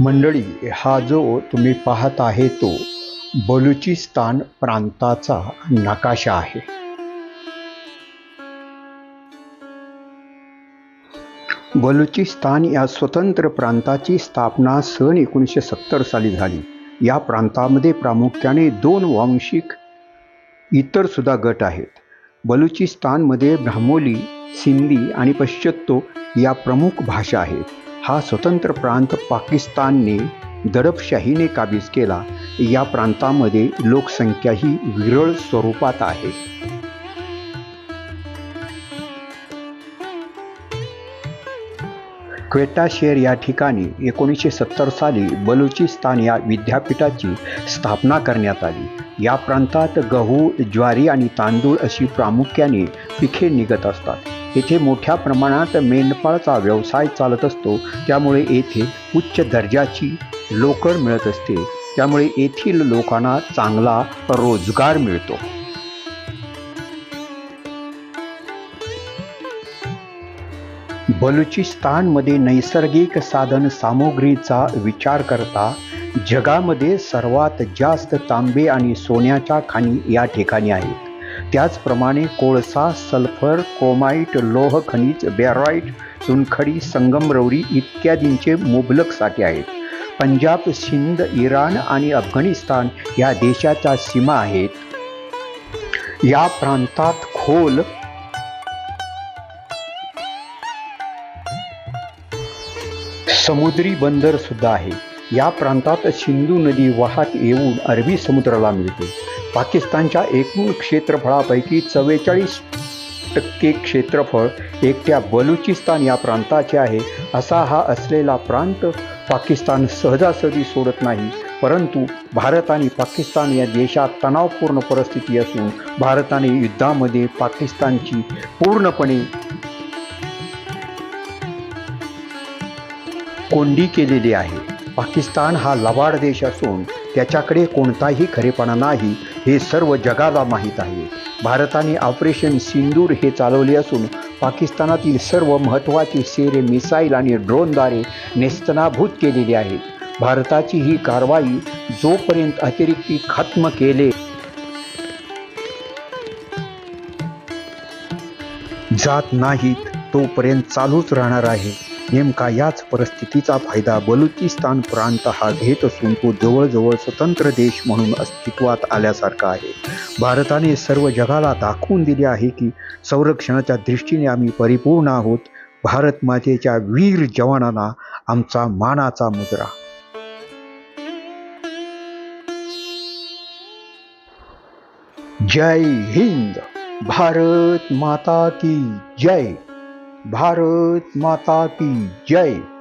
मंडळी हा जो तुम्ही पाहत आहे तो बलुचिस्तान प्रांताचा नकाशा आहे. बलुचिस्तान या स्वतंत्र प्रांताची स्थापना सन एकोणीसशे सत्तर साली झाली. या प्रांतामध्ये प्रामुख्याने दोन वांशिक इतर सुद्धा गट आहेत. बलुचिस्तानमध्ये ब्राह्मोली सिंधी आणि पश्चत्तो या प्रमुख भाषा आहेत. हा स्वतंत्र प्रांत पाकिस्तानने दडपशाहीने काबीज केला. या प्रांतामध्ये लोकसंख्याही विरळ स्वरूपात आहे. क्वेटाशेर या ठिकाणी एकोणीसशे सत्तर साली बलुचिस्तान या विद्यापीठाची स्थापना करण्यात आली. या प्रांतात गहू ज्वारी आणि तांदूळ अशी प्रामुख्याने पिके निघत असतात. येथे मोठ्या प्रमाणात मेंढपाळचा व्यवसाय चालत असतो. त्यामुळे येथे उच्च दर्जाची लोकर मिळत असते. त्यामुळे येथील लोकांना चांगला रोजगार मिळतो. बलुचिस्तानमध्ये नैसर्गिक साधन सामुग्रीचा विचार करता जगामध्ये सर्वात जास्त तांबे आणि सोन्याच्या खाणी या ठिकाणी आहेत. त्याचप्रमाणे कोळसा सल्फर क्रोमाईट लोह खनिज बॅरॉईट चुनखडी संगमरवरी इत्यादींचे मुबलक साठे आहेत. पंजाब सिंध इराण आणि अफगाणिस्तान या देशाच्या सीमा आहेत. या प्रांतात खोल समुद्री बंदर सुद्धा आहे. या प्रांतात सिंधू नदी वाहत येऊन अरबी समुद्राला मिळते. पाकिस्तानच्या एकूण क्षेत्रफळापैकी चव्वेचाळीस टक्के क्षेत्रफळ एकट्या बलुचिस्तान या प्रांताचे आहे. असा हा असलेला प्रांत पाकिस्तान सहजासहजी सोडत नाही. परंतु भारत आणि पाकिस्तान या देशात तणावपूर्ण परिस्थिती असून भारताने युद्धामध्ये पाकिस्तानची पूर्णपणे कोंडी केलेली आहे. पाकिस्तान हा लबाड देश असून त्याच्याकडे कोणताही खरेपणा नाही. हे सर्व जगाला माहीत आहे. भारताने ऑपरेशन सिंदूर हे चालवले असून पाकिस्तानातील सर्व महत्त्वाची सेरे मिसाईल आणि ड्रोनद्वारे नेस्तनाभूत केलेली आहेत भारताची ही कारवाई जोपर्यंत अतिरिक्ती खत्म केले जात नाहीत तोपर्यंत चालूच राहणार आहे. नेमका याच परिस्थितीचा फायदा बलुचिस्तान प्रांत हा घेत असून तो जवळजवळ स्वतंत्र देश म्हणून अस्तित्वात आल्यासारखा आहे. भारताने सर्व जगाला दाखवून दिले आहे की संरक्षणाच्या दृष्टीने आम्ही परिपूर्ण आहोत. भारत मातेच्या वीर जवानांना आमचा मानाचा मुद्रा. जय हिंद. भारत माता की जय. भारत माता की जय।